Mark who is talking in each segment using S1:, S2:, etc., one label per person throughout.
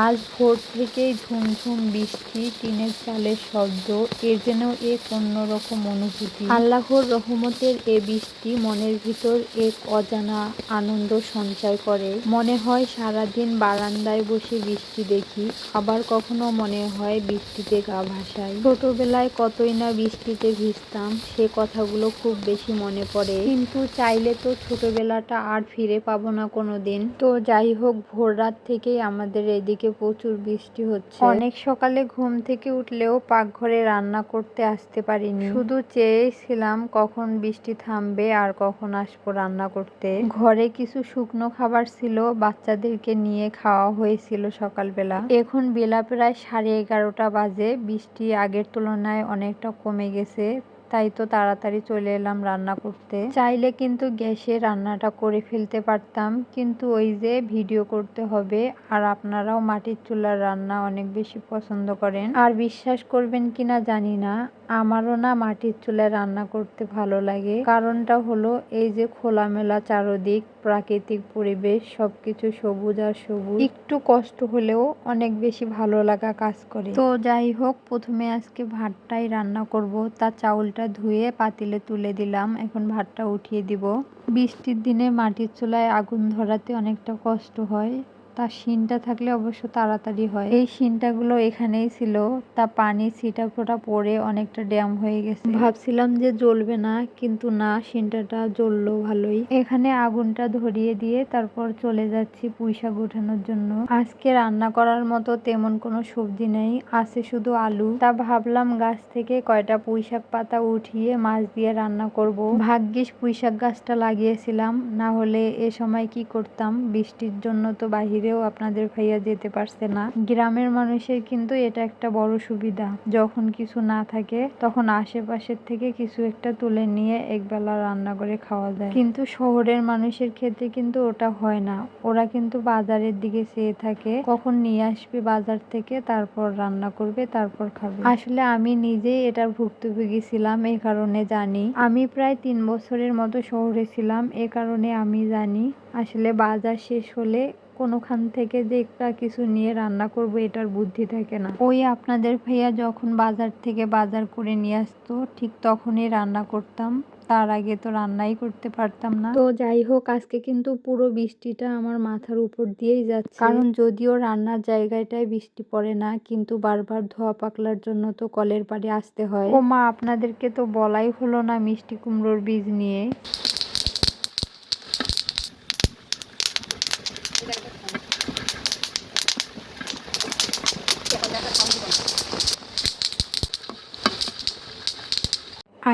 S1: আজ ভোর থেকেই ঝুমঝুম বৃষ্টি, টিনের চালের শব্দ এ যেন এক অন্যরকম অনুভূতি। আল্লাহর রহমতের এ বৃষ্টি মনের ভিতর এক অজানা আনন্দ সঞ্চয় করে। মনে হয় সারাদিন বারান্দায় বসে বৃষ্টি দেখি, আবার কখনো মনে হয় বৃষ্টিতে গা ভাসাই। ছোটবেলায় কতই না বৃষ্টিতে ভিজতাম, সে কথাগুলো খুব বেশি মনে পড়ে। কিন্তু চাইলে তো ছোটবেলাটা আর ফিরে পাবো না কোনোদিন। তো যাই হোক ভোর রাত থেকেই আমাদের এদিকে প্রচুর বৃষ্টি হচ্ছে। অনেক সকালে ঘুম থেকে উঠলেও পাকঘরে রান্না করতে আসতে পারিনি। শুধু চেয়েছিলাম কখন বৃষ্টি থামবে আর কখন আসব রান্না করতে। ঘরে কিছু শুকনো খাবার ছিল বাচ্চাদেরকে নিয়ে খাওয়া হয়েছিল সকালবেলা। এখন বেলা প্রায় সাড়ে এগারোটা বাজে বৃষ্টি আগের তুলনায় অনেকটা কমে গেছে। তাই তো তাড়াতাড়ি চলে এলাম রান্না করতে। চাইলে কিন্তু গ্যাসে রান্নাটা করে ফেলতে পারতাম, কিন্তু ওই যে ভিডিও করতে হবে, আর আপনারাও মাটির চুলার রান্না অনেক বেশি পছন্দ করেন। আর বিশ্বাস করবেন কিনা জানি না, আমারও না মাটির চুলায় রান্না করতে ভালো লাগে। কারণটা হলো এই যে খোলামেলা চারদিক প্রাকৃতিক পরিবেশ সবকিছু সবুজ আর সবুজ। একটু কষ্ট হলেও অনেক বেশি ভালো লাগা কাজ করে। তো যাই হোক প্রথমে আজকে ভাতটাই রান্না করব। তা চাউলটা ধুয়ে পাতিলে তুলে দিলাম। এখন ভাতটা উঠিয়ে দিব। বৃষ্টির দিনে মাটির চুলায় আগুন ধরাতে অনেকটা কষ্ট হয়। তার শিনটা থাকলে অবশ্য তাড়াতাড়ি হয়। এই শিনটাগুলো এখানেই ছিল। তা পানি ছিটা ফোটা পড়ে অনেকটা ড্যাম হয়ে গেছে। ভাবছিলাম যে জ্বলবে না কিন্তু না শিনটাটা জ্বললো ভালোই। এখানে আগুনটা ধরিয়ে দিয়ে তারপর চলে যাচ্ছি পুঁই শাক ওঠানোর জন্য। আজকে রান্না করার মতো তেমন কোনো সবজি নেই আছে শুধু আলু। তা ভাবলাম গাছ থেকে কয়টা পুঁই শাক পাতা উঠিয়ে মাছ দিয়ে রান্না করব। ভাগ্যিস পুঁই শাক গাছটা লাগিয়েছিলাম না হলে এ সময় কি করতাম? বৃষ্টির জন্য তো বাহির বাহিরেও আপনাদের ভাইয়া যেতে পারছে না। গ্রামের মানুষের কিন্তু এটা একটা বড় সুবিধা। যখন কিছু না থাকে, তখন আশেপাশের থেকে কিছু একটা তুলে নিয়ে একবেলা রান্না করে খাওয়া যায়। কিন্তু শহরের মানুষের ক্ষেত্রে কিন্তু ওটা হয় না। ওরা কিন্তু বাজারের দিকে চেয়ে থাকে, কখন নিয়ে আসবে বাজার থেকে, তারপর রান্না করবে, তারপর খাবে। আসলে আমি নিজেই এটার ভুক্তভোগী ছিলাম এই কারণে জানি। আমি প্রায় তিন বছরের মতো শহরে ছিলাম, এ কারণে আমি জানি। আসলে বাজার শেষ হলে কোনোখান থেকে যে একটা কিছু নিয়ে রান্না করব, এটার বুদ্ধি থাকে না। ওই আপনাদের ভাইয়া যখন বাজার থেকে বাজার করে নিয়ে আসতো, ঠিক তখনই রান্না করতাম। তার আগে তো রান্নাই করতে পারতাম না। তো যাই হোক, আজকে কিন্তু পুরো বৃষ্টিটা আমার মাথার উপর দিয়েই যাচ্ছে। কারণ যদিও রান্নার জায়গাটায় বৃষ্টি পড়ে না, কিন্তু বারবার ধোয়া পাকলার জন্য তো কলের পাড়ে আসতে হয়। ও মা আপনাদেরকে তো বলাই হলো না মিষ্টি কুমড়োর বীজ নিয়ে।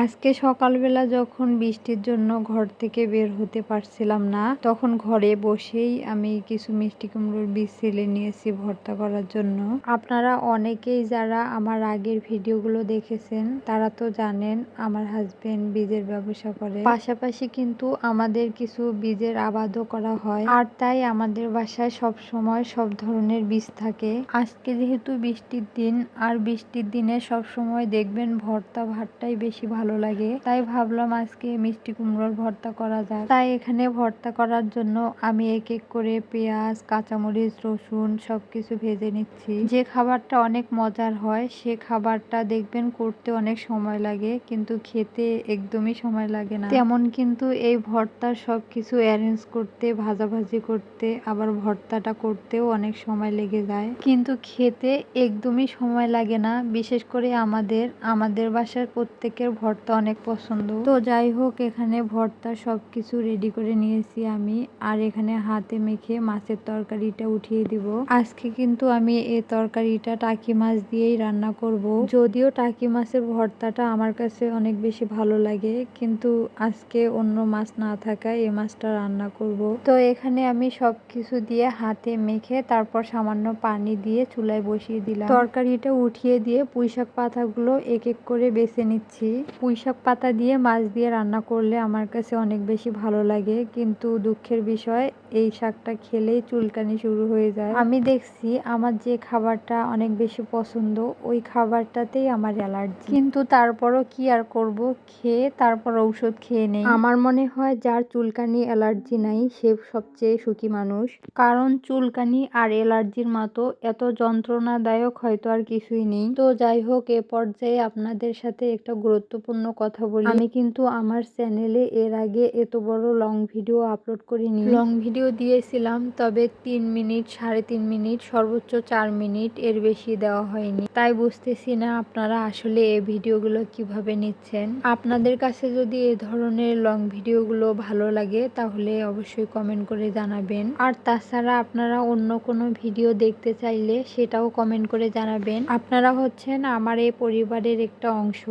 S1: আজকে সকালবেলা যখন বৃষ্টির জন্য ঘর থেকে বের হতে পারছিলাম না, তখন ঘরে বসেই আমি কিছু মিষ্টি কুমড়োর বীজ ছেলে নিয়েছি ভর্তা করার জন্য। আপনারা অনেকেই যারা আমার আগের ভিডিওগুলো দেখেছেন, তারা তো জানেন আমার হাজবেন্ড বীজের ব্যবসা করে। পাশাপাশি কিন্তু আমাদের কিছু বীজের আবাদও করা হয়। আর তাই আমাদের বাসায় সব সময় সব ধরনের বীজ থাকে। আজকে যেহেতু বৃষ্টির দিন, আর বৃষ্টির দিনে সব সময় দেখবেন ভর্তা ভাতটাই বেশি ভালো ভালো লাগে। তাই ভাবলাম আজকে মিষ্টি কুমড়োর ভর্তা করা যায় তাই এখানে ভর্তা করার জন্য আমি এক এক করে পেঁয়াজ, কাঁচামরিচ, রসুন সবকিছু ভেজে নিচ্ছি। যে খাবারটা অনেক মজার হয়, সে খাবারটা দেখবেন করতে অনেক সময় লাগে, কিন্তু খেতে একদমই সময় লাগে না। তেমন কিন্তু এই ভর্তার সবকিছু অ্যারেঞ্জ করতে, ভাজাভাজি করতে, আবার ভর্তাটা করতেও অনেক সময় লেগে যায়। কিন্তু খেতে একদমই সময় লাগে না, বিশেষ করে আমাদের আমাদের বাসার প্রত্যেকের ভর্তা ভর্তা অনেক পছন্দ। তো যাই হোক এখানে ভর্তা সব কিছু রেডি করে নিয়েছি আমি। আর এখানে হাতে মেখে মাছের তরকারিটা উঠিয়ে দিব। আজকে কিন্তু আমি এই তরকারিটা টাকি মাছ দিয়েই রান্না করব। যদিও টাকি মাছের ভর্তাটা আমার কাছে অনেক বেশি ভালো লাগে, কিন্তু আজকে অন্য মাছ না থাকায় এই মাছটা রান্না করব। তো এখানে আমি সব কিছু দিয়ে হাতে মেখে তারপর সামান্য পানি দিয়ে চুলায় বসিয়ে দিলাম। তরকারিটা উঠিয়ে দিয়ে পুঁইশাক পাতাগুলো এক এক করে বেছে নিচ্ছি। পুঁইশাক পাতা দিয়ে মাছ দিয়ে রান্না করলে আমার কাছে অনেক বেশি ভালো লাগে। কিন্তু দুঃখের বিষয়, এই শাকটা খেলেই চুলকানি শুরু হয়ে যায়। আমি দেখছি আমার যে খাবারটা অনেক বেশি পছন্দ, ওই খাবারটাতেই আমার অ্যালার্জি। কিন্তু তারপরও কি আর করব? খেয়ে তারপর ঔষধ খেয়ে নেই। আমার মনে হয় যার চুলকানি অ্যালার্জি নাই, সে সবচেয়ে সুখী মানুষ। কারণ চুলকানি আর অ্যালার্জির মতো এত যন্ত্রণাদায়ক হয়তো আর কিছুই নেই। তো যাই হোক, এ পর্যায়ে আপনাদের সাথে একটা গুরুত্বপূর্ণ কথা বলি। আমি কিন্তু আমার চ্যানেলে এর আগে এত বড় লং ভিডিও আপলোড করিনি। লং ভিডিও দিয়েছিলাম তবে তিন মিনিট সাড়ে তিন মিনিট সর্বোচ্চ চার মিনিট এর বেশি দেওয়া হয়নি। তাই বুঝতেছি না আপনারা আসলে এই ভিডিওগুলো কীভাবে নিচ্ছেন। আপনাদের কাছে যদি এ ধরনের লং ভিডিওগুলো ভালো লাগে তাহলে অবশ্যই কমেন্ট করে জানাবেন। আর তাছাড়া আপনারা অন্য কোনো ভিডিও দেখতে চাইলে সেটাও কমেন্ট করে জানাবেন। আপনারা হচ্ছেন আমার এই পরিবারের একটা অংশ।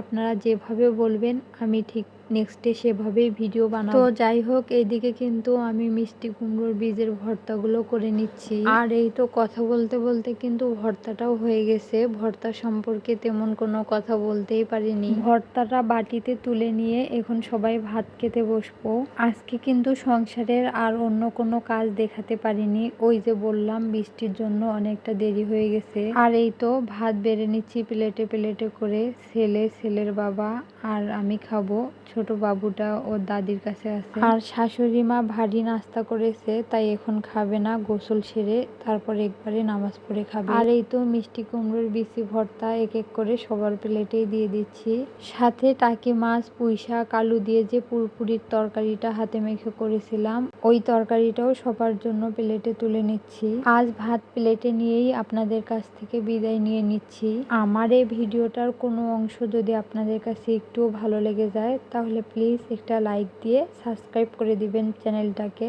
S1: আপনারা যেভাবে বলবেন আমি ঠিক নেক্সটে সেভাবেই ভিডিও বানাবো। তো যাই হোক এইদিকে কিন্তু আমি মিষ্টি কুমড়োর বীজের ভর্তাগুলো করে নিচ্ছি। আর এই তো কথা বলতে বলতে কিন্তু ভর্তাটাও হয়ে গেছে। ভর্তা সম্পর্কে তেমন কোনো কথা বলতেই পারিনি। ভর্তাটা বাটিতে তুলে নিয়ে এখন সবাই ভাত খেতে বসবো। আজকে কিন্তু সংসারের আর অন্য কোনো কাজ দেখাতে পারিনি। ওই যে বললাম বৃষ্টির জন্য অনেকটা দেরি হয়ে গেছে। আর এই তো ভাত বেড়ে নিচ্ছি প্লেটে প্লেটে করে। ছেলে ছেলের বাবা আর আমি খাব। ছোট বাবুটা ওর দাদির কাছে আছে। আর শাশুড়ি মা ভারী নাস্তা করেছে, তাই এখন খাবে না, গোসল সেরে তারপর একবারে নামাজ পড়ে খাবে। আর এই তো মিষ্টি কুমড়োর বিচি ভর্তা এক এক করে সবার প্লেটেই দিয়ে দিচ্ছি। সাথে টাকি মাছ, পুঁইশাক, আলু দিয়ে যে পুরপুরির তরকারিটা হাতে মেখে করেছিলাম, ওই তরকারিটাও সবার জন্য প্লেটে তুলে নিচ্ছি। আজ ভাত প্লেটে নিয়েই আপনাদের কাছ থেকে বিদায় নিয়ে নিচ্ছি। আমার এই ভিডিওটার কোনো অংশ যদি আপনাদের কাছে একটুও ভালো লেগে যায় তাহলে প্লিজ একটা লাইক দিয়ে সাবস্ক্রাইব করে দিবেন চ্যানেলটাকে